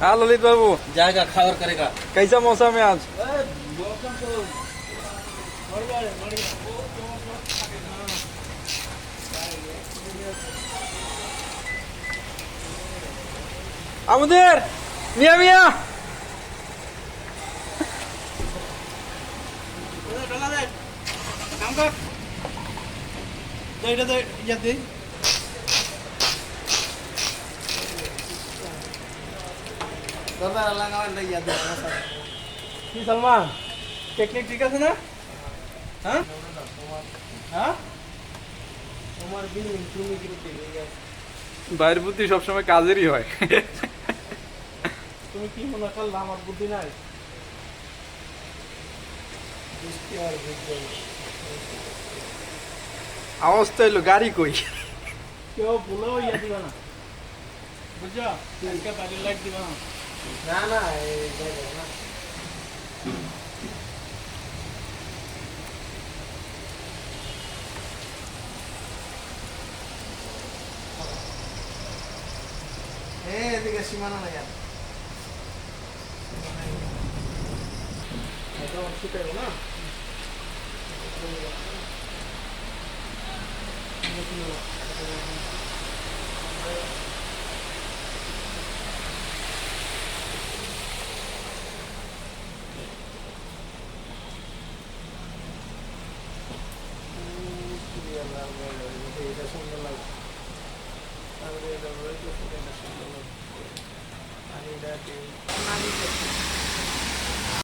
हाँ ललित बाबू जाएगा खा और करेगा कैसा मौसम है आज আমাদের মিয়া মিয়া কি সালমান টেকনিক ঠিক আছে না হ্যাঁ হ্যাঁ বাইরের বুদ্ধি সবসময় কাজেরই হয়। তুমি কি মনে করলে আমার বুদ্ধি নাই? আওয়াজ তো এলো গাড়ি কই? কেউ ভুলেও ইয়ে দিবা না। বুঝছ? বাড়ির লাইট দিবা না। না না এদিকে সীমানা নাই আর। এটা শুকাইবো না? এটা সুন্দর লাগে তারপরে এটা সুন্দর লাগে আমি এটা